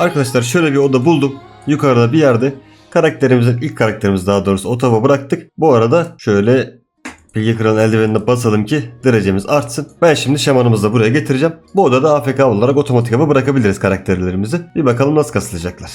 Arkadaşlar şöyle bir oda buldum. Yukarıda bir yerde karakterimizin ilk karakterimiz daha doğrusu otava bıraktık. Bu arada şöyle bilgi kıran eldivenine basalım ki derecemiz artsın. Ben şimdi şamanımızı da buraya getireceğim. Bu odada AFK olarak otomatik hava bırakabiliriz karakterlerimizi. Bir bakalım nasıl kasılacaklar.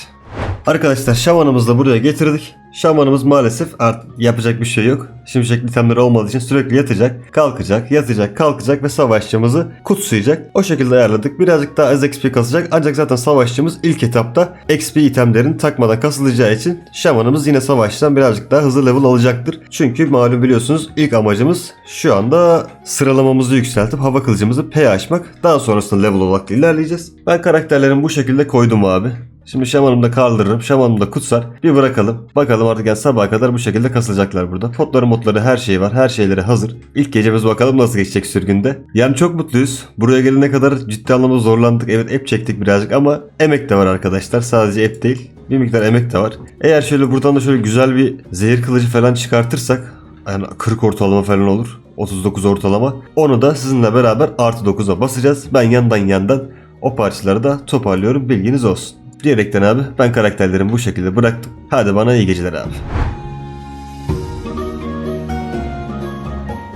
Arkadaşlar şamanımızı da buraya getirdik. Şamanımız maalesef artık yapacak bir şey yok. Şimşekli itemleri olmadığı için sürekli yatacak, kalkacak, yatacak, kalkacak ve savaşçımızı kutsayacak. O şekilde ayarladık. Birazcık daha az XP kasacak. Ancak zaten savaşçımız ilk etapta XP itemlerini takmadan kasılacağı için şamanımız yine savaştan birazcık daha hızlı level alacaktır. Çünkü malum biliyorsunuz ilk amacımız şu anda sıralamamızı yükseltip hava kılıcımızı P açmak. Daha sonrasında level olarak ilerleyeceğiz. Ben karakterlerimi bu şekilde koydum abi. Şimdi şamanımı da kaldırırım. Şamanımı da kutsar. Bir bırakalım. Bakalım artık yani sabaha kadar bu şekilde kasılacaklar burada. Potları motları her şey var. Her şeyleri hazır. İlk gecemiz bakalım nasıl geçecek sürgünde. Yani çok mutluyuz. Buraya gelene kadar ciddi anlamda zorlandık. Evet ep çektik birazcık ama emek de var arkadaşlar. Sadece ep değil. Bir miktar emek de var. Eğer şöyle buradan da şöyle güzel bir zehir kılıcı falan çıkartırsak yani 40 ortalama falan olur. 39 ortalama. Onu da sizinle beraber artı 9'a basacağız. Ben yandan yandan o parçaları da toparlıyorum. Bilginiz olsun. Diyerekten abi ben karakterlerimi bu şekilde bıraktım. Hadi bana iyi geceler abi.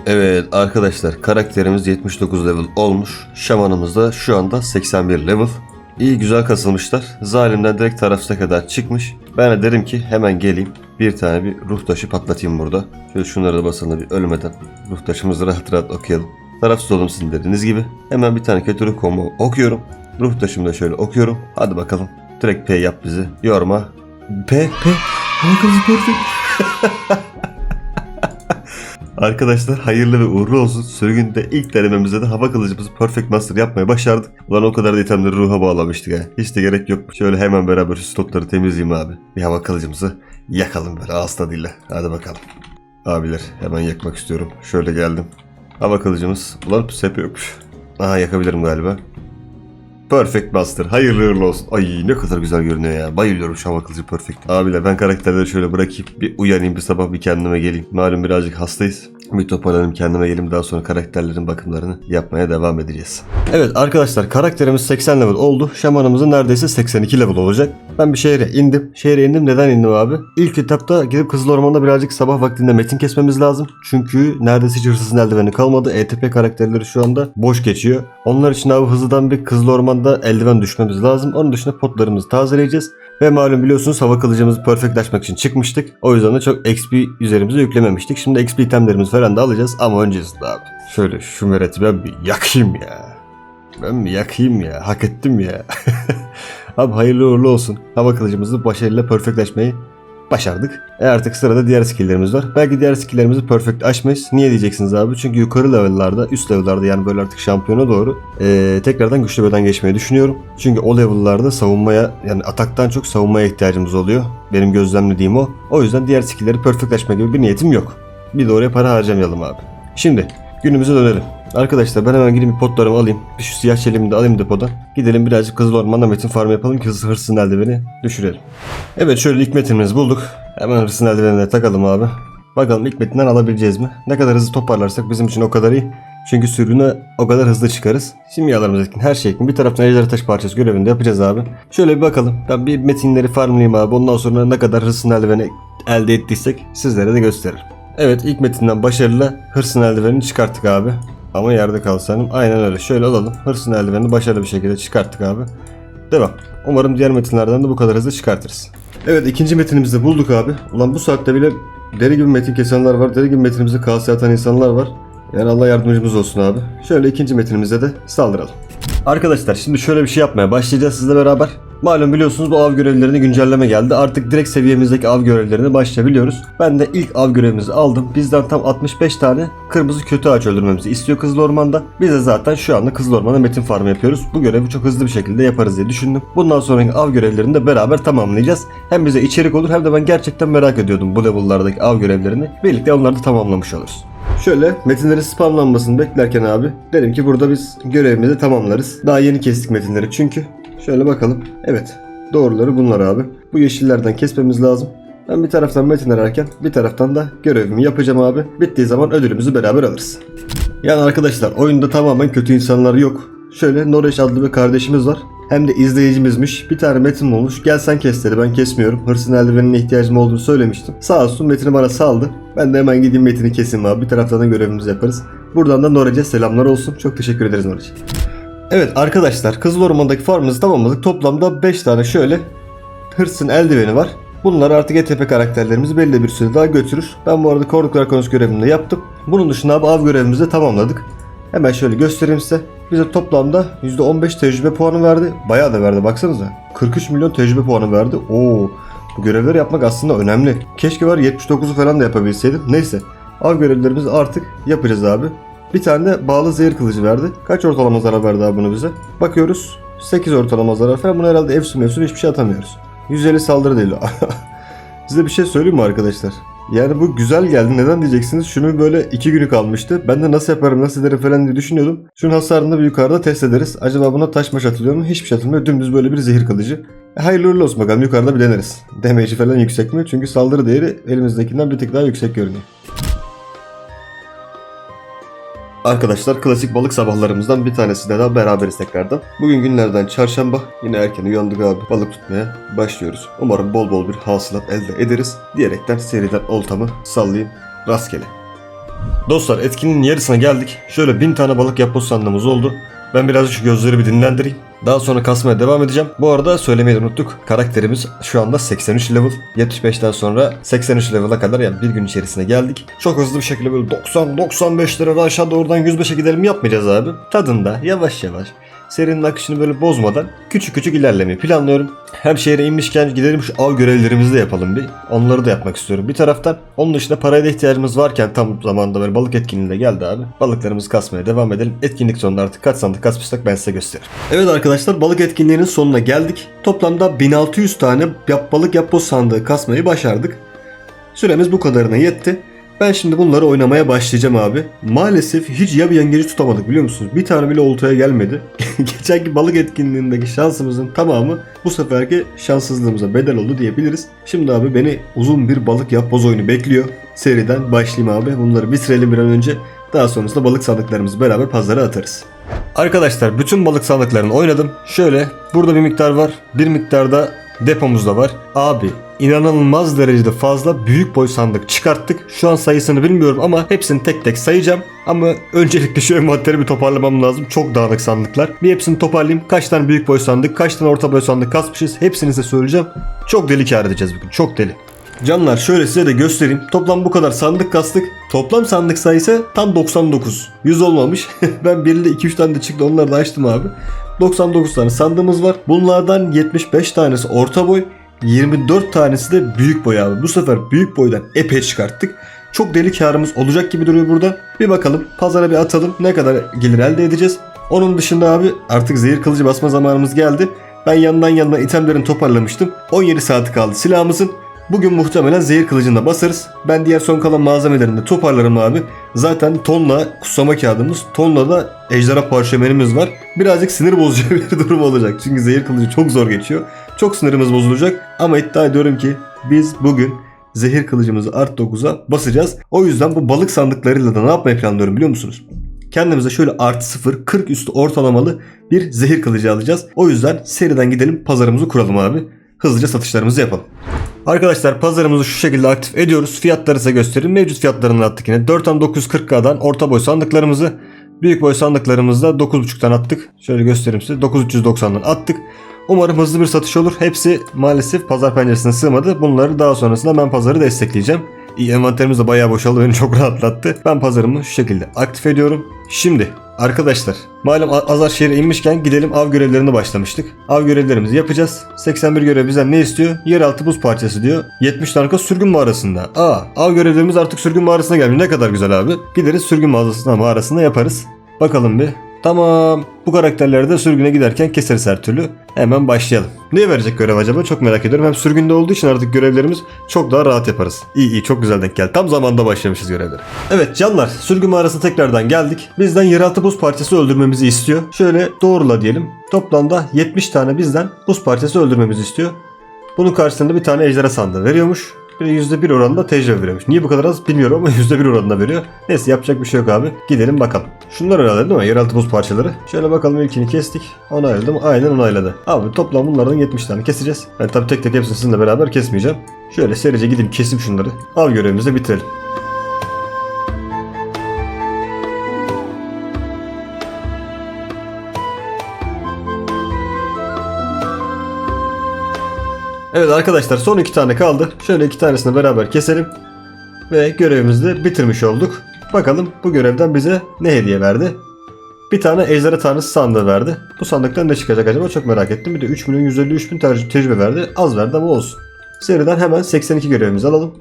Evet arkadaşlar karakterimiz 79 level olmuş. Şamanımız da şu anda 81 level. İyi güzel kasılmışlar. Zalimden direkt tarafsına kadar çıkmış. Ben de derim ki hemen geleyim. Bir tane bir ruh taşı patlatayım burada. Şöyle şunları da basalım bir ölmeden. Ruh taşımızı rahat rahat okuyalım. Tarafsız olun sizin dediğiniz gibi. Hemen bir tane kötü ruh combo okuyorum. Ruh taşımı da şöyle okuyorum. Hadi bakalım. Direkt P yap bizi. Yorma. P P. Arkadaşlar hayırlı ve uğurlu olsun. Sürgünde ilk denememizde de hava kılıcımızı Perfect Master yapmaya başardık. Ulan o kadar da itemleri ruha bağlamıştık ha. Hiç de gerek yok. Şöyle hemen beraber şu slotları temizleyeyim abi. Bir hava kılıcımızı yakalım böyle ağız tadıyla. Hadi bakalım. Abiler hemen yakmak istiyorum. Şöyle geldim. Hava kılıcımız. Ulan sep yokmuş. Aha yakabilirim galiba. Perfect Master. Hayırlı uğurlu olsun. Ay ne kadar güzel görünüyor ya. Bayılıyorum şu hava kılıcı Perfect. Abiler ben karakterleri şöyle bırakayım. Bir uyanayım bir sabah bir kendime geleyim. Malum birazcık hastayız. Bir toparlanayım kendime geleyim. Daha sonra karakterlerin bakımlarını yapmaya devam edeceğiz. Evet arkadaşlar karakterimiz 80 level oldu. Şamanımızın neredeyse 82 level olacak. Ben bir şehre indim. Şehre indim. Neden indim abi? İlk etapta gidip Kızıl Orman'da birazcık sabah vaktinde metin kesmemiz lazım. Çünkü neredeyse hiç hırsızın eldiveni kalmadı. ETP karakterleri şu anda boş geçiyor. Onlar için abi hızlıdan bir Kızıl Orman'da eldiven düşmemiz lazım. Onun dışında potlarımızı tazeleyeceğiz. Ve malum biliyorsunuz hava kılıcımızı perfectlaşmak için çıkmıştık. O yüzden de çok XP üzerimize yüklememiştik. Şimdi XP itemlerimizi falan da alacağız ama öncesinde abi. Şöyle şu mereti ben bir yakayım ya. Ben bir yakayım ya. Hak ettim ya. abi hayırlı uğurlu olsun. Hava kılıcımızı başarıyla perfectleşmeyi başardık. E artık sırada diğer skilllerimiz var. Belki diğer skilllerimizi perfect açmayız. Niye diyeceksiniz abi? Çünkü yukarı level'larda, üst level'larda yani böyle artık şampiyona doğru eee, tekrardan güçlü beden geçmeyi düşünüyorum. Çünkü o level'larda savunmaya yani ataktan çok savunmaya ihtiyacımız oluyor. Benim gözlemlediğim o. O yüzden diğer skill'leri perfectleşme gibi bir niyetim yok. Bir de oraya para harcamayalım abi. Şimdi günümüze dönelim. Arkadaşlar ben hemen bir potlarımı alayım. Bir şu siyah çelimi de alayım depodan. Gidelim birazcık Kızıl Orman'da metin farm yapalım ki hırs- hırsın eldiveni düşürelim. Evet şöyle ilk metinimizi bulduk. Hemen hırsın eldivenine takalım abi. Bakalım ilk metinden alabileceğiz mi? Ne kadar hızlı toparlarsak bizim için o kadar iyi. Çünkü sürgüne o kadar hızlı çıkarız. Simyalarımız etkin her şey etkin. Bir taraftan ejderha taş parçası görevini de yapacağız abi. Şöyle bir bakalım. Ben bir metinleri farmlayayım abi. Ondan sonra ne kadar hırsın eldiveni elde ettiysek sizlere de gösteririm. Evet ilk metinden başarılı hırsın eldivenini çıkarttık abi. Ama yerde kalsanım. Aynen öyle. Şöyle alalım. Hırsın eldivenini başarılı bir şekilde çıkarttık abi. Devam. Umarım diğer metinlerden de bu kadar hızlı çıkartırız. Evet ikinci metinimizi bulduk abi. Ulan bu saatte bile deri gibi metin kesenler var. Deri gibi metinimizi kasaya atan insanlar var. Yani Allah yardımcımız olsun abi. Şöyle ikinci metinimize de saldıralım. Arkadaşlar şimdi şöyle bir şey yapmaya başlayacağız sizle beraber. Malum biliyorsunuz bu av görevlerine güncelleme geldi. Artık direkt seviyemizdeki av görevlerine başlayabiliyoruz. Ben de ilk av görevimizi aldım. Bizden tam 65 tane kırmızı kötü ağaç öldürmemizi istiyor Kızıl Orman'da. Biz de zaten şu anda Kızıl Orman'da metin farmı yapıyoruz. Bu görevi çok hızlı bir şekilde yaparız diye düşündüm. Bundan sonraki av görevlerini de beraber tamamlayacağız. Hem bize içerik olur hem de ben gerçekten merak ediyordum bu level'lardaki av görevlerini. Birlikte onları da tamamlamış oluruz. Şöyle metinlerin spamlanmasını beklerken abi dedim ki burada biz görevimizi tamamlarız. Daha yeni kestik metinleri çünkü. Şöyle bakalım. Evet doğruları bunlar abi. Bu yeşillerden kesmemiz lazım. Ben bir taraftan metin ararken bir taraftan da görevimi yapacağım abi. Bittiği zaman ödülümüzü beraber alırız. Yani arkadaşlar oyunda tamamen kötü insanlar yok. Şöyle Noreş adlı bir kardeşimiz var. hem de izleyicimizmiş. Bir tane Metin olmuş. Gel sen kes dedi. Ben kesmiyorum. Hırsın eldivenine ihtiyacım olduğunu söylemiştim. Sağ olsun Metin'i bana saldı. Ben de hemen gideyim Metin'i keseyim abi. Bir taraftan da görevimizi yaparız. Buradan da Norece selamlar olsun. Çok teşekkür ederiz Norece. Evet arkadaşlar Kızıl Orman'daki farmımızı tamamladık. Toplamda 5 tane şöyle hırsın eldiveni var. Bunlar artık ETP karakterlerimizi belli bir süre daha götürür. Ben bu arada Korduklar konusu görevini de yaptım. Bunun dışında abi av görevimizi de tamamladık. Hemen şöyle göstereyim size. Bize toplamda %15 tecrübe puanı verdi. Bayağı da verdi baksanıza. 43 milyon tecrübe puanı verdi. Oo, bu görevleri yapmak aslında önemli. Keşke var 79'u falan da yapabilseydim. Neyse. Av görevlerimizi artık yapacağız abi. Bir tane de bağlı zehir kılıcı verdi. Kaç ortalama zarar verdi abi bunu bize? Bakıyoruz. 8 ortalama zarar falan. Buna herhalde efsun efsun hiçbir şey atamıyoruz. 150 saldırı değil. Size bir şey söyleyeyim mi arkadaşlar? Yani bu güzel geldi. Neden diyeceksiniz? Şunun böyle iki günü kalmıştı. Ben de nasıl yaparım, nasıl ederim falan diye düşünüyordum. Şunun hasarını bir yukarıda test ederiz. Acaba buna taş maş atılıyor mu? Hiçbir şey atılmıyor. Dümdüz böyle bir zehir kılıcı. E, hayırlı uğurlu olsun bakalım. Yukarıda bir deneriz. Damage'i falan yüksek mi? Çünkü saldırı değeri elimizdekinden bir tık daha yüksek görünüyor. Arkadaşlar klasik balık sabahlarımızdan bir tanesiyle daha beraberiz tekrardan. Bugün günlerden çarşamba. Yine erken uyandık abi. Balık tutmaya başlıyoruz. Umarım bol bol bir hasılat elde ederiz. Diyerekten seriden oltamı sallayayım rastgele. Dostlar etkinliğin yarısına geldik. Şöyle bin tane balık yapboz sandığımız oldu. Ben birazcık gözleri bir dinlendireyim. Daha sonra kasmaya devam edeceğim. Bu arada söylemeyi unuttuk. Karakterimiz şu anda 83 level. 75'ten sonra 83 level'a kadar yani bir gün içerisine geldik. Çok hızlı bir şekilde böyle 90-95 lira aşağı doğrudan 105'e gidelim yapmayacağız abi. Tadında yavaş yavaş serinin akışını böyle bozmadan küçük küçük ilerlemeyi planlıyorum. Hem şehre inmişken gidelim şu av görevlerimizi de yapalım bir. Onları da yapmak istiyorum bir taraftan. Onun dışında paraya da ihtiyacımız varken tam zamanda böyle balık etkinliği de geldi abi. Balıklarımızı kasmaya devam edelim. Etkinlik sonunda artık kaç sandık kasmışsak ben size gösteririm. Evet arkadaşlar balık etkinliğinin sonuna geldik. Toplamda 1600 tane yap balık yapboz sandığı kasmayı başardık. Süremiz bu kadarına yetti. Ben şimdi bunları oynamaya başlayacağım abi. Maalesef hiç ya yengeci tutamadık biliyor musunuz? Bir tane bile oltaya gelmedi. Geçenki balık etkinliğindeki şansımızın tamamı bu seferki şanssızlığımıza bedel oldu diyebiliriz. Şimdi abi beni uzun bir balık yapboz oyunu bekliyor. Seriden başlayayım abi. Bunları bitirelim bir an önce. Daha sonrasında balık sandıklarımızı beraber pazara atarız. Arkadaşlar bütün balık sandıklarını oynadım. Şöyle burada bir miktar var. Bir miktar da depomuzda var. Abi inanılmaz derecede fazla büyük boy sandık çıkarttık. Şu an sayısını bilmiyorum ama hepsini tek tek sayacağım. Ama öncelikle şu envanteri bir toparlamam lazım. Çok dağınık sandıklar. Bir hepsini toparlayayım. Kaç tane büyük boy sandık, kaç tane orta boy sandık kasmışız. Hepsini size söyleyeceğim. Çok deli kar edeceğiz bugün. Çok deli. Canlar şöyle size de göstereyim. Toplam bu kadar sandık kastık. Toplam sandık sayısı tam 99. 100 olmamış. ben birinde 2-3 tane de çıktı onları da açtım abi. 99 tane sandığımız var. Bunlardan 75 tanesi orta boy. 24 tanesi de büyük boy abi. Bu sefer büyük boydan epey çıkarttık. Çok deli karımız olacak gibi duruyor burada. Bir bakalım pazara bir atalım ne kadar gelir elde edeceğiz. Onun dışında abi artık zehir kılıcı basma zamanımız geldi. Ben yandan yandan itemlerini toparlamıştım. 17 saati kaldı silahımızın. Bugün muhtemelen zehir kılıcını basarız. Ben diğer son kalan malzemelerini de toparlarım abi. Zaten tonla kutsama kağıdımız, tonla da ejderha parşömenimiz var. Birazcık sinir bozucu bir durum olacak. Çünkü zehir kılıcı çok zor geçiyor. Çok sinirimiz bozulacak. Ama iddia ediyorum ki biz bugün zehir kılıcımızı art 9'a basacağız. O yüzden bu balık sandıklarıyla da ne yapmayı planlıyorum biliyor musunuz? Kendimize şöyle artı 0 40 üstü ortalamalı bir zehir kılıcı alacağız. O yüzden seriden gidelim pazarımızı kuralım abi. Hızlıca satışlarımızı yapalım. Arkadaşlar pazarımızı şu şekilde aktif ediyoruz. Fiyatları size göstereyim. Mevcut fiyatlarını attık yine. 4 tam 940K'dan orta boy sandıklarımızı büyük boy sandıklarımızda 9.5'tan attık. Şöyle göstereyim size. 9390'dan attık. Umarım hızlı bir satış olur. Hepsi maalesef pazar penceresine sığmadı. Bunları daha sonrasında ben pazarı destekleyeceğim. Envanterimiz de bayağı boşaldı. Beni çok rahatlattı. Ben pazarımı şu şekilde aktif ediyorum. Şimdi arkadaşlar malum Azar şehre inmişken gidelim av görevlerine başlamıştık. Av görevlerimizi yapacağız. 81 görev bizden ne istiyor? Yeraltı buz parçası diyor. 70 tane sürgün mağarasında. Aa av görevlerimiz artık sürgün mağarasına gelmiş. Ne kadar güzel abi. Gideriz sürgün mağarasına, mağarasında yaparız. Bakalım bir. Tamam. Bu karakterleri de sürgüne giderken keseriz her türlü. Hemen başlayalım. Ne verecek görev acaba? Çok merak ediyorum. Hem sürgünde olduğu için artık görevlerimiz çok daha rahat yaparız. İyi iyi çok güzel denk geldi. Tam zamanda başlamışız görevlere. Evet canlar sürgün mağarasına tekrardan geldik. Bizden yeraltı buz parçası öldürmemizi istiyor. Şöyle doğrula diyelim. Toplamda 70 tane bizden buz parçası öldürmemizi istiyor. Bunun karşısında bir tane ejderha sandığı veriyormuş. Bir de %1 oranında tecrübe veriyormuş. Niye bu kadar az bilmiyorum ama %1 oranında veriyor. Neyse yapacak bir şey yok abi. Gidelim bakalım. Şunlar herhalde değil mi? Yeraltı buz parçaları. Şöyle bakalım ilkini kestik. Onayladım. Aynen onayladı. Abi toplam bunlardan 70 tane keseceğiz. Ben tabii tek tek hepsini sizinle beraber kesmeyeceğim. Şöyle serice gidip kesip şunları. Av görevimizi bitirelim. Evet arkadaşlar son iki tane kaldı. Şöyle iki tanesini beraber keselim. Ve görevimizi de bitirmiş olduk. Bakalım bu görevden bize ne hediye verdi? Bir tane ejderha tanrısı sandığı verdi. Bu sandıktan ne çıkacak acaba çok merak ettim. Bir de 3 milyon 153 bin tecrübe verdi. Az verdi ama olsun. Seriden hemen 82 görevimizi alalım.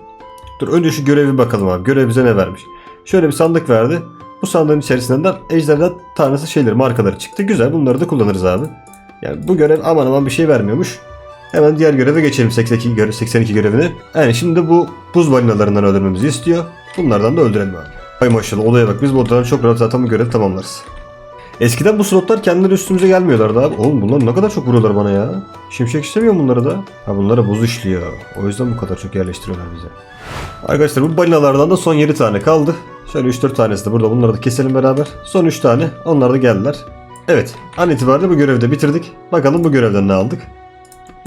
Dur önce şu görevi bakalım abi. Görev bize ne vermiş? Şöyle bir sandık verdi. Bu sandığın içerisinden ejderha tanrısı şeyleri markaları çıktı. Güzel bunları da kullanırız abi. Yani bu görev aman aman bir şey vermiyormuş. Hemen diğer göreve geçelim 82, göre- 82 görevini. Yani şimdi bu buz balinalarından öldürmemizi istiyor. Bunlardan da öldürelim abi. Hay maşallah olaya bak biz buradan çok rahat zaten bu görevi tamamlarız. Eskiden bu slotlar kendileri üstümüze gelmiyorlardı abi. Oğlum bunlar ne kadar çok vuruyorlar bana ya. Şimşek istemiyor bunları da. Ha bunlara buz işliyor. O yüzden bu kadar çok yerleştiriyorlar bize. Arkadaşlar bu balinalardan da son 7 tane kaldı. Şöyle 3-4 tanesi de burada bunları da keselim beraber. Son 3 tane onlar da geldiler. Evet an itibariyle bu görevi de bitirdik. Bakalım bu görevden ne aldık.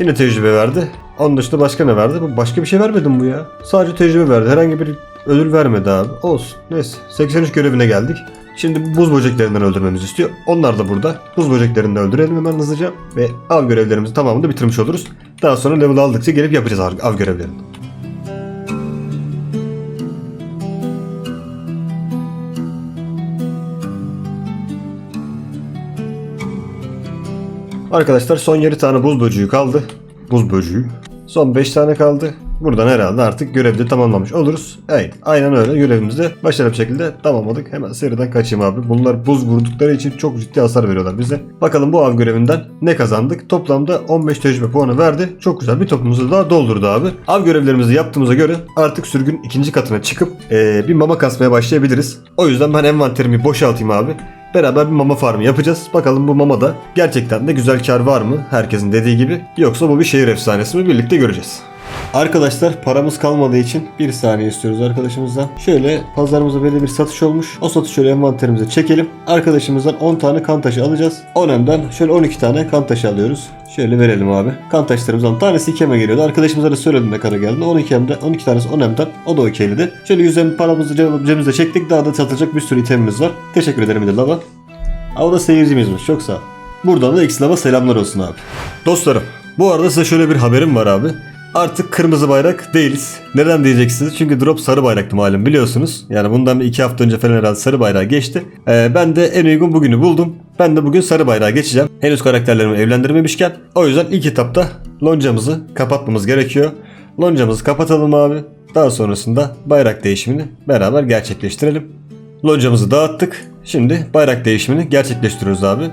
Yine tecrübe verdi. Onun dışında başka ne verdi? Başka bir şey vermedi mi bu ya? Sadece tecrübe verdi. Herhangi bir ödül vermedi abi. Olsun. Neyse. 83 görevine geldik. Şimdi bu buz böceklerinden öldürmemizi istiyor. Onlar da burada. Buz böceklerini de öldürelim hemen hızlıca. Ve av görevlerimizin tamamını bitirmiş oluruz. Daha sonra level aldıkça gelip yapacağız av görevlerini. Arkadaşlar son 7 tane buz böceği kaldı. Buz böceği. Son 5 tane kaldı. Buradan herhalde artık görevi de tamamlamış oluruz. Evet aynen öyle görevimizi de başarılı bir şekilde tamamladık. Hemen seriden kaçayım abi. Bunlar buz vurdukları için çok ciddi hasar veriyorlar bize. Bakalım bu av görevinden ne kazandık? Toplamda 15 tecrübe puanı verdi. Çok güzel bir topumuzu daha doldurdu abi. Av görevlerimizi yaptığımıza göre artık sürgün ikinci katına çıkıp eee, bir mama kasmaya başlayabiliriz. O yüzden ben envanterimi boşaltayım abi. Beraber bir mama farmı yapacağız. Bakalım bu mamada gerçekten de güzel kar var mı? Herkesin dediği gibi. Yoksa bu bir şehir efsanesi mi? Birlikte göreceğiz. Arkadaşlar paramız kalmadığı için bir saniye istiyoruz arkadaşımızdan. Şöyle pazarımızda böyle bir satış olmuş. O satış şöyle envanterimize çekelim. Arkadaşımızdan 10 tane kan taşı alacağız. Onem'den şöyle 12 tane kan taşı alıyoruz. Şöyle verelim abi. Kan taşlarımızdan tanesi 2 geliyordu. Arkadaşımıza da söyledim ne kadar geldi. 12 M'de 12 tanesi 10 M'den o da okeyledi. Şöyle 100 M paramızı ceb- cebimize çektik. Daha da satılacak bir sürü itemimiz var. Teşekkür ederim de lava. Aa, O da seyircimizmiş. Çok sağ ol. Buradan da X-Lava selamlar olsun abi. Dostlarım bu arada size şöyle bir haberim var abi. Artık kırmızı bayrak değiliz. Neden diyeceksiniz? Çünkü drop sarı bayraktı malum biliyorsunuz. Yani bundan bir iki hafta önce falan herhalde sarı bayrağı geçti. Ee, ben de en uygun bugünü buldum. Ben de bugün sarı bayrağı geçeceğim. Henüz karakterlerimi evlendirmemişken. O yüzden ilk etapta loncamızı kapatmamız gerekiyor. Loncamızı kapatalım abi. Daha sonrasında bayrak değişimini beraber gerçekleştirelim. Loncamızı dağıttık. Şimdi bayrak değişimini gerçekleştiriyoruz abi.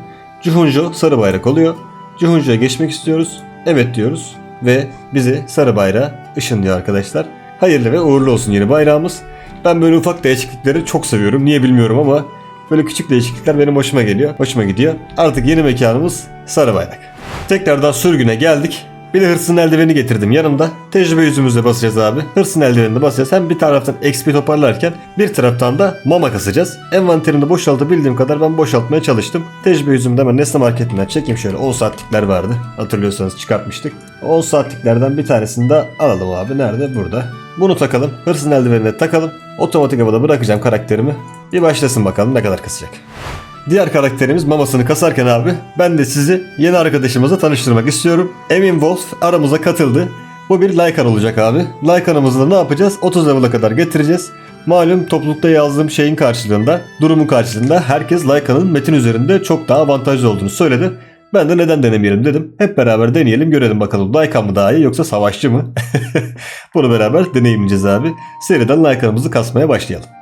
Cuhunjo sarı bayrak oluyor. Cuhunjo'ya geçmek istiyoruz. Evet diyoruz. Ve bizi sarı bayrağa ışınlıyor arkadaşlar. Hayırlı ve uğurlu olsun yeni bayrağımız. Ben böyle ufak değişiklikleri çok seviyorum. Niye bilmiyorum ama böyle küçük değişiklikler benim hoşuma geliyor. Hoşuma gidiyor. Artık yeni mekanımız sarı bayrak. Tekrardan sürgüne geldik. Bir de hırsın eldiveni getirdim yanımda. Tecrübe yüzümüzle basacağız abi. Hırsın eldivenini basacağız. Hem bir taraftan XP toparlarken bir taraftan da mama kasacağız. Envanterimde boşaltabildiğim kadar ben boşaltmaya çalıştım. Tecrübe yüzümde hemen Nesne Marketi'nden çekeyim şöyle 10 saatlikler vardı. Hatırlıyorsanız çıkartmıştık. 10 saatliklerden bir tanesini de alalım abi. Nerede? Burada. Bunu takalım. Hırsın eldivenine takalım. Otomatik havada bırakacağım karakterimi. Bir başlasın bakalım ne kadar kasacak. Diğer karakterimiz mamasını kasarken abi ben de sizi yeni arkadaşımızla tanıştırmak istiyorum. Emin Wolf aramıza katıldı. Bu bir Lycan olacak abi. Lycan'ımızı da ne yapacağız? 30 level'a kadar getireceğiz. Malum toplulukta yazdığım şeyin karşılığında, durumun karşılığında herkes Lycan'ın metin üzerinde çok daha avantajlı olduğunu söyledi. Ben de neden denemeyelim dedim. Hep beraber deneyelim görelim bakalım Lycan mı daha iyi yoksa savaşçı mı? Bunu beraber deneyimleyeceğiz abi. Seriden Lycan'ımızı kasmaya başlayalım.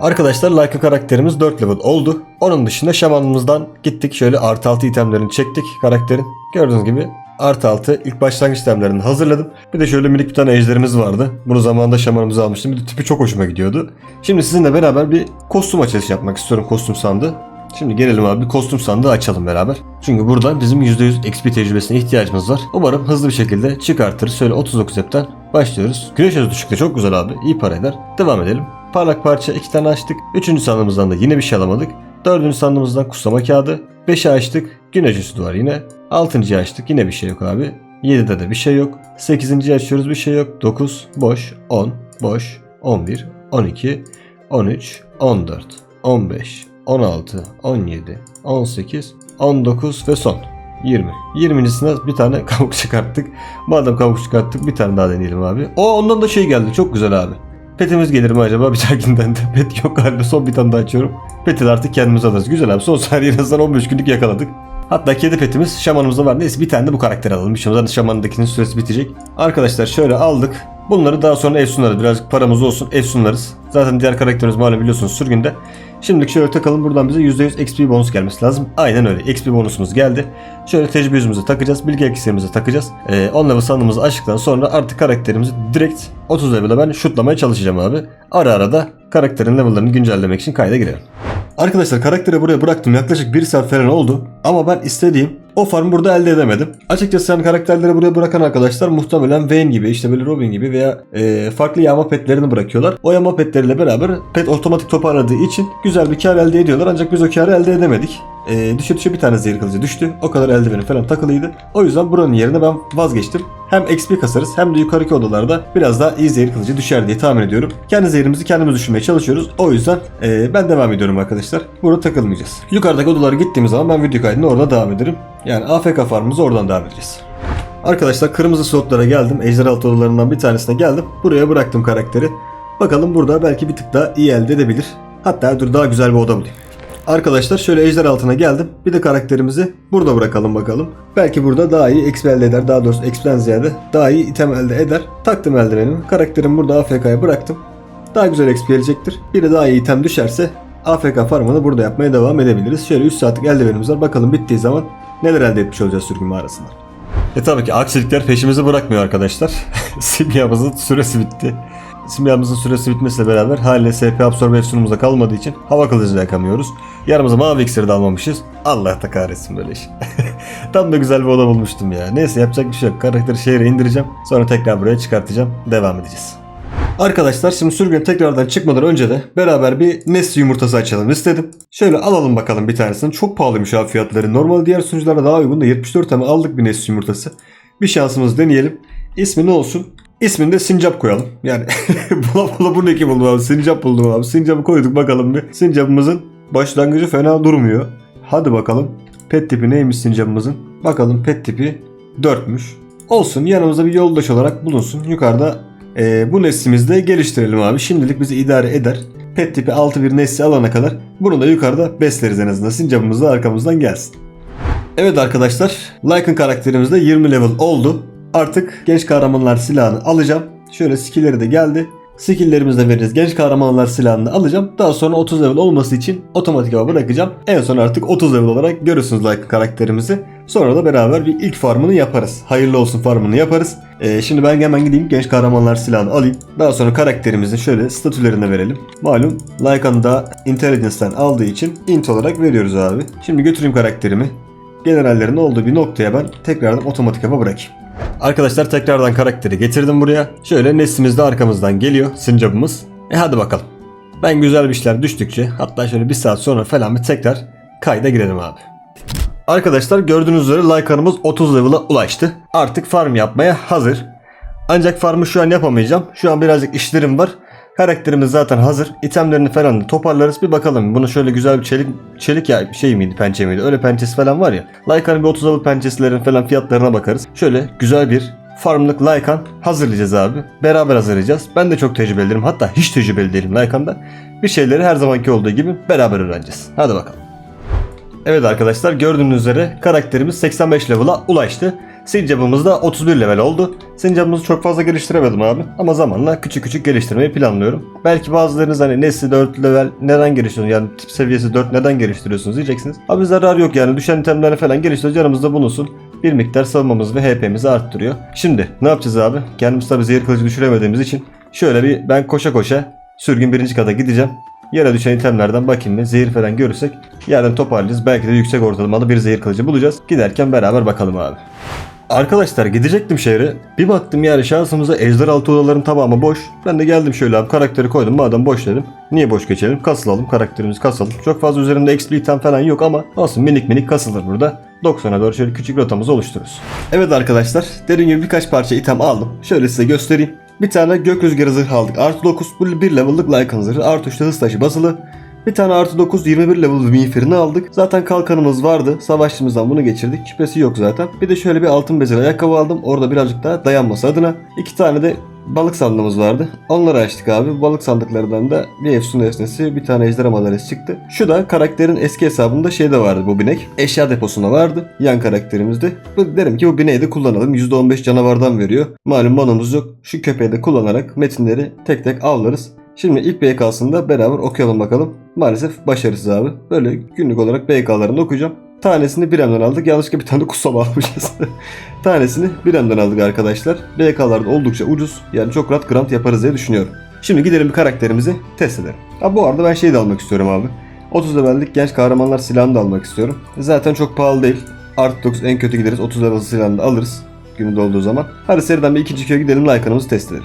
Arkadaşlar Lycan karakterimiz 4 level oldu. Onun dışında şamanımızdan gittik şöyle artı 6 itemlerini çektik karakterin. Gördüğünüz gibi artı 6 ilk başlangıç itemlerini hazırladım. Bir de şöyle minik bir tane ejderimiz vardı. Bunu zamanında şamanımıza almıştım. Bir de tipi çok hoşuma gidiyordu. Şimdi sizinle beraber bir kostüm açılışı yapmak istiyorum kostüm sandığı. Şimdi gelelim abi bir kostüm sandığı açalım beraber. Çünkü buradan bizim %100 XP tecrübesine ihtiyacımız var. Umarım hızlı bir şekilde çıkartırız. Şöyle 39 app'ten başlıyoruz. Güneş özü düşükte çok güzel abi. İyi para eder. Devam edelim. Parlak parça iki tane açtık. Üçüncü sandığımızdan da yine bir şey alamadık. Dördüncü sandığımızdan kutsama kağıdı. Beşi açtık. Güneş üstü var yine. Altıncıyı açtık. Yine bir şey yok abi. 7'de de bir şey yok. 8. açıyoruz bir şey yok. 9 boş. 10 boş. 11 12 13 14 15 16 17 18 19 ve son. 20. 20.sine bir tane kabuk çıkarttık. Madem kabuk çıkarttık bir tane daha deneyelim abi. O ondan da şey geldi. Çok güzel abi. Petimiz gelir mi acaba? Bir dahakinden de pet yok galiba. Son bir tane daha açıyorum. Peti artık kendimiz alırız. Güzel abi. Son saniye en azından 15 günlük yakaladık. Hatta kedi petimiz şamanımızda var. Neyse bir tane de bu karakter alalım. İşte zaten şamanındakinin süresi bitecek. Arkadaşlar şöyle aldık. Bunları daha sonra efsunlarız. Birazcık paramız olsun efsunlarız. Zaten diğer karakterimiz malum biliyorsunuz sürgünde. Şimdilik şöyle takalım buradan bize %100 XP bonus gelmesi lazım. Aynen öyle XP bonusumuz geldi. Şöyle tecrübe yüzümüze takacağız. Bilgi iksirimize takacağız. Ee, 10 level sandığımızı açtıktan sonra artık karakterimizi direkt 30 level'a ben şutlamaya çalışacağım abi. Ara ara da karakterin level'larını güncellemek için kayda girelim. Arkadaşlar karakteri buraya bıraktım yaklaşık 1 saat falan oldu. Ama ben istediğim o farmı burada elde edemedim. Açıkçası yani karakterleri buraya bırakan arkadaşlar muhtemelen Vayne gibi işte böyle Robin gibi veya e, farklı yağma petlerini bırakıyorlar. O yağma petleriyle beraber pet otomatik toparladığı için güzel bir kar elde ediyorlar ancak biz o karı elde edemedik. E, düşe düşe bir tane zehir kılıcı düştü. O kadar eldiveni falan takılıydı. O yüzden buranın yerine ben vazgeçtim. Hem XP kasarız hem de yukarıki odalarda biraz daha iyi zehir kılıcı düşer diye tahmin ediyorum. Kendi zehirimizi kendimiz düşürmeye çalışıyoruz. O yüzden e, ben devam ediyorum arkadaşlar. Burada takılmayacağız. Yukarıdaki odalara gittiğimiz zaman ben video kaydını orada devam ederim. Yani AFK farmımızı oradan devam edeceğiz. Arkadaşlar kırmızı slotlara geldim. Ejderhaltı odalarından bir tanesine geldim. Buraya bıraktım karakteri. Bakalım burada belki bir tık daha iyi elde edebilir. Hatta dur daha güzel bir oda bulayım. Arkadaşlar şöyle ejder altına geldim. Bir de karakterimizi burada bırakalım bakalım. Belki burada daha iyi XP elde eder. Daha doğrusu XP'den ziyade daha iyi item elde eder. Taktım eldivenimi. Karakterimi burada AFK'ya bıraktım. Daha güzel XP gelecektir. Bir de daha iyi item düşerse AFK farmını burada yapmaya devam edebiliriz. Şöyle 3 saatlik eldivenimiz var. Bakalım bittiği zaman neler elde etmiş olacağız sürgün mağarasında. E tabii ki aksilikler peşimizi bırakmıyor arkadaşlar. Simyamızın süresi bitti. Simyamızın süresi bitmesiyle beraber haliyle SP absorbe efsunumuzda kalmadığı için hava kılıcı da yakamıyoruz. Yanımıza mavi iksiri de almamışız. Allah da kahretsin böyle iş. Tam da güzel bir oda bulmuştum ya. Neyse yapacak bir şey yok. Karakteri şehre indireceğim. Sonra tekrar buraya çıkartacağım. Devam edeceğiz. Arkadaşlar şimdi sürgün tekrardan çıkmadan önce de beraber bir Nesli yumurtası açalım istedim. Şöyle alalım bakalım bir tanesini. Çok pahalıymış abi fiyatları. Normal diğer sunucularda daha uygun da 74 tane aldık bir Nesli yumurtası. Bir şansımız deneyelim. İsmi ne olsun? İsmini de Sincap koyalım. Yani bula bula bunu kim buldum abi? Sincap buldum abi. Sincap'ı koyduk bakalım bir. Sincap'ımızın başlangıcı fena durmuyor. Hadi bakalım. Pet tipi neymiş Sincap'ımızın? Bakalım pet tipi 4'müş. Olsun yanımızda bir yoldaş olarak bulunsun. Yukarıda ee, bu neslimizi de geliştirelim abi. Şimdilik bizi idare eder. Pet tipi 6 bir nesli alana kadar bunu da yukarıda besleriz en azından. Sincapımız da arkamızdan gelsin. Evet arkadaşlar. Lycan karakterimiz de 20 level oldu. Artık genç kahramanlar silahını alacağım. Şöyle skill'leri de geldi. Skill'lerimizi de veririz. Genç kahramanlar silahını alacağım. Daha sonra 30 level olması için otomatik hava bırakacağım. En son artık 30 level olarak görürsünüz Lycan karakterimizi. Sonra da beraber bir ilk farmını yaparız. Hayırlı olsun farmını yaparız. Ee, şimdi ben hemen gideyim genç kahramanlar silahını alayım. Daha sonra karakterimizin şöyle statülerine verelim. Malum Lycan'ı da Intelligence'den aldığı için int olarak veriyoruz abi. Şimdi götüreyim karakterimi. Generallerin olduğu bir noktaya ben tekrardan otomatik hava bırakayım. Arkadaşlar tekrardan karakteri getirdim buraya. Şöyle neslimiz de arkamızdan geliyor. Sincapımız. E hadi bakalım. Ben güzel bir işler düştükçe hatta şöyle bir saat sonra falan bir tekrar kayda girelim abi. Arkadaşlar gördüğünüz üzere Lycan'ımız 30 level'a ulaştı. Artık farm yapmaya hazır. Ancak farmı şu an yapamayacağım. Şu an birazcık işlerim var. Karakterimiz zaten hazır. İtemlerini falan da toparlarız. Bir bakalım. Bunu şöyle güzel bir çelik çelik ya şey miydi pençe miydi? Öyle pençesi falan var ya. Lycan'ın bir 30 level pençesilerin falan fiyatlarına bakarız. Şöyle güzel bir farmlık Lycan hazırlayacağız abi. Beraber hazırlayacağız. Ben de çok tecrübeliyim. Hatta hiç tecrübeli değilim Lycan'da. Bir şeyleri her zamanki olduğu gibi beraber öğreneceğiz. Hadi bakalım. Evet arkadaşlar gördüğünüz üzere karakterimiz 85 level'a ulaştı. Sincap'ımız da 31 level oldu. Sincap'ımızı çok fazla geliştiremedim abi. Ama zamanla küçük küçük geliştirmeyi planlıyorum. Belki bazılarınız hani nesli 4 level neden geliştiriyorsunuz yani tip seviyesi 4 neden geliştiriyorsunuz diyeceksiniz. Abi zarar yok yani düşen itemleri falan geliştiriyoruz yanımızda bulunsun. Bir miktar savunmamız ve HP'mizi arttırıyor. Şimdi ne yapacağız abi? Kendimiz tabi zehir kılıcı düşüremediğimiz için şöyle bir ben koşa koşa sürgün birinci kata gideceğim. Yere düşen itemlerden bakayım mı? Zehir falan görürsek yerden toparlayacağız. Belki de yüksek ortalamalı bir zehir kılıcı bulacağız. Giderken beraber bakalım abi. Arkadaşlar gidecektim şehre. Bir baktım yani şansımıza ejder altı odaların tamamı boş. Ben de geldim şöyle abi karakteri koydum. Madem boş dedim. Niye boş geçelim? Kasılalım karakterimizi kasalım. Çok fazla üzerinde XP item falan yok ama olsun minik minik kasılır burada. 90'a doğru şöyle küçük rotamızı oluştururuz. Evet arkadaşlar dediğim gibi birkaç parça item aldım. Şöyle size göstereyim. Bir tane gök rüzgarı zırhı aldık. Artı 9 bu bir level'lık Lycan zırhı. Artı 3'te hız taşı basılı. Bir tane artı 9 21 level miğferini aldık. Zaten kalkanımız vardı. Savaşçımızdan bunu geçirdik. Küpesi yok zaten. Bir de şöyle bir altın bezeli ayakkabı aldım. Orada birazcık daha dayanması adına. İki tane de balık sandığımız vardı. Onları açtık abi. Balık sandıklarından da bir efsun esnesi, bir tane ejderha madaresi çıktı. Şu da karakterin eski hesabında şeyde vardı bu binek. Eşya deposunda vardı. Yan karakterimizde. Derim ki bu bineği de kullanalım. %15 canavardan veriyor. Malum manamız yok. Şu köpeği de kullanarak metinleri tek tek avlarız. Şimdi ilk BK'sında beraber okuyalım bakalım. Maalesef başarısız abi. Böyle günlük olarak BK'larını okuyacağım. Tanesini bir emden aldık. Yanlışlıkla bir tane de kutsal almışız. Tanesini bir emden aldık arkadaşlar. BK'lar da oldukça ucuz. Yani çok rahat grant yaparız diye düşünüyorum. Şimdi gidelim bir karakterimizi test edelim. Ha bu arada ben şey de almak istiyorum abi. 30 levellik genç kahramanlar silahını da almak istiyorum. Zaten çok pahalı değil. Artı 9 en kötü gideriz. 30 level silahını da alırız. Günü dolduğu zaman. Hadi seriden bir ikinci köye gidelim. Lycan'ımızı test edelim.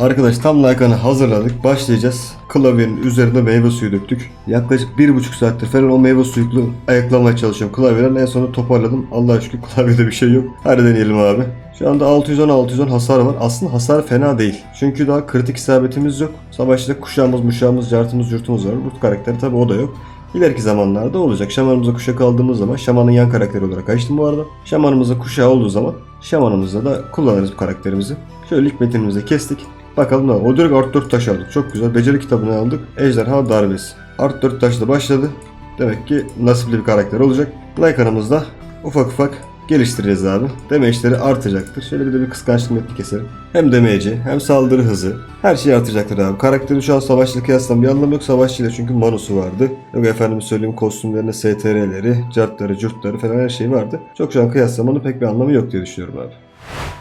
Arkadaş tam Lycan'ı hazırladık. Başlayacağız. Klavyenin üzerine meyve suyu döktük. Yaklaşık bir buçuk saattir falan o meyve suyuklu ayaklamaya çalışıyorum klavyeden. En sonunda toparladım. Allah'a şükür klavyede bir şey yok. Hadi deneyelim abi. Şu anda 610-610 hasar var. Aslında hasar fena değil. Çünkü daha kritik isabetimiz yok. Savaşta kuşağımız, muşağımız, cartımız, yurtumuz var. Bu karakteri tabi o da yok. İleriki zamanlarda olacak. Şamanımıza kuşak aldığımız zaman şamanın yan karakteri olarak açtım bu arada. Şamanımıza kuşağı olduğu zaman şamanımızda da kullanırız bu karakterimizi. Şöyle ilk metinimizi kestik. Bakalım ne var. O direkt art 4 taş aldık. Çok güzel. Beceri kitabını aldık. Ejderha darbesi. Art 4 taşla başladı. Demek ki nasipli bir karakter olacak. Lycan'ımızda ufak ufak geliştireceğiz abi. Damage'leri artacaktır. Şöyle bir de bir kıskançlık metni keselim. Hem damage'i hem saldırı hızı. Her şey artacaktır abi. Karakterin şu an savaşçıyla kıyaslan bir anlamı yok. Savaşçıyla çünkü manosu vardı. Yok efendim söyleyeyim kostümlerine STR'leri, cartları, curtları falan her şey vardı. Çok şu an kıyaslamanın pek bir anlamı yok diye düşünüyorum abi.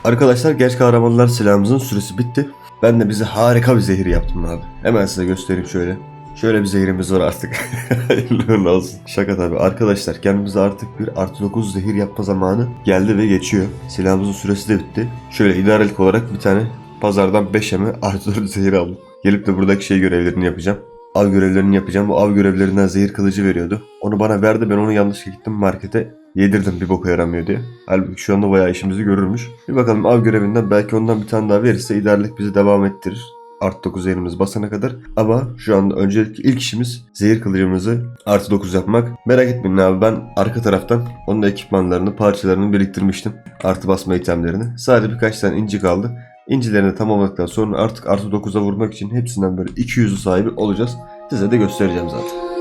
Arkadaşlar genç kahramanlar silahımızın süresi bitti. Ben de bize harika bir zehir yaptım abi. Hemen size göstereyim şöyle. Şöyle bir zehirimiz var artık. Hayırlı olsun. Şaka tabi. Arkadaşlar kendimize artık bir artı 9 zehir yapma zamanı geldi ve geçiyor. Silahımızın süresi de bitti. Şöyle idarelik olarak bir tane pazardan 5 eme artı 4 zehir aldım. Gelip de buradaki şey görevlerini yapacağım. Av görevlerini yapacağım. Bu av görevlerinden zehir kılıcı veriyordu. Onu bana verdi. Ben onu yanlışlıkla gittim markete yedirdim bir boka yaramıyor diye. Halbuki şu anda bayağı işimizi görürmüş. Bir bakalım av görevinden belki ondan bir tane daha verirse idarlik bizi devam ettirir. Artı 9 zehirimiz basana kadar. Ama şu anda öncelikle ilk işimiz zehir kılıcımızı artı 9 yapmak. Merak etmeyin abi ben arka taraftan onun ekipmanlarını, parçalarını biriktirmiştim. Artı basma itemlerini. Sadece birkaç tane inci kaldı. İncilerini tamamladıktan sonra artık artı 9'a vurmak için hepsinden böyle 200'ü sahibi olacağız. Size de göstereceğim zaten.